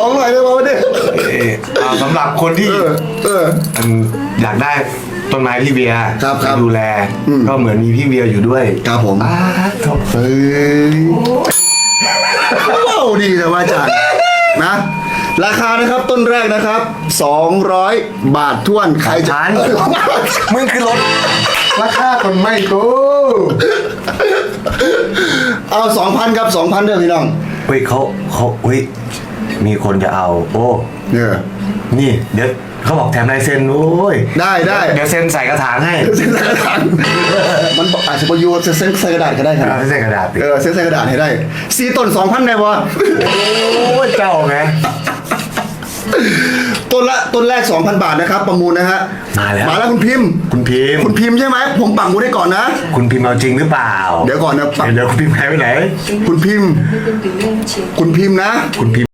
สองหน่อยได้ป่าวะเนี่ยเอ่อเอาสำหรับคนที่เออเออ อืมอยากได้ต้นไม้พี่เบียร์ครับครับไปดูแล อืม ก็เหมือนมีพี่เบียร์อยู่ด้วยครับผมอ้าโถเฮ้ยว้าวดีนะว่าอาจารย์นะ ราคานะครับต้นแรกนะครับ 200 บาทท้วนใครจะฉัน มึงคือรถราคาคนไม่กูเอา 2,000 ครับ 2,000เด้อพี่น้อง เฮ้ยเขาเขาเฮ้ย มีคนจะเอาโอ้เนี่ย นี่เดี๋ยวเขาบอกแถมลายเซ็นโอ้ยได้ได้ เดี๋ยวเซ็นใส่กระถางให้เส้นใส่กระดาษมันบอกอาจจะประโยชน์เส้นใส่กระดาษก็ได้ครับไม่ใส่กระดาษติเออเส้นใส่กระดาษให้ได้สี่ต้น2,000ได้ปะโอ้ยเจ้าไงต้นละต้นแรก 2,000 บาทนะครับ ประมูลนะฮะมาแล้วมาแล้วคุณพิมพ์ คุณพิมพ์คุณพิมพ์ใช่ไหมผมปักหมุดได้ก่อนนะ คุณพิมพ์เอาจริงหรือเปล่าเดี๋ยวก่อนนะปักเดี๋ยวคุณพิมพ์หายไปไหน คุณพิมพ์ คุณพิมพ์นะคุณพิมพ์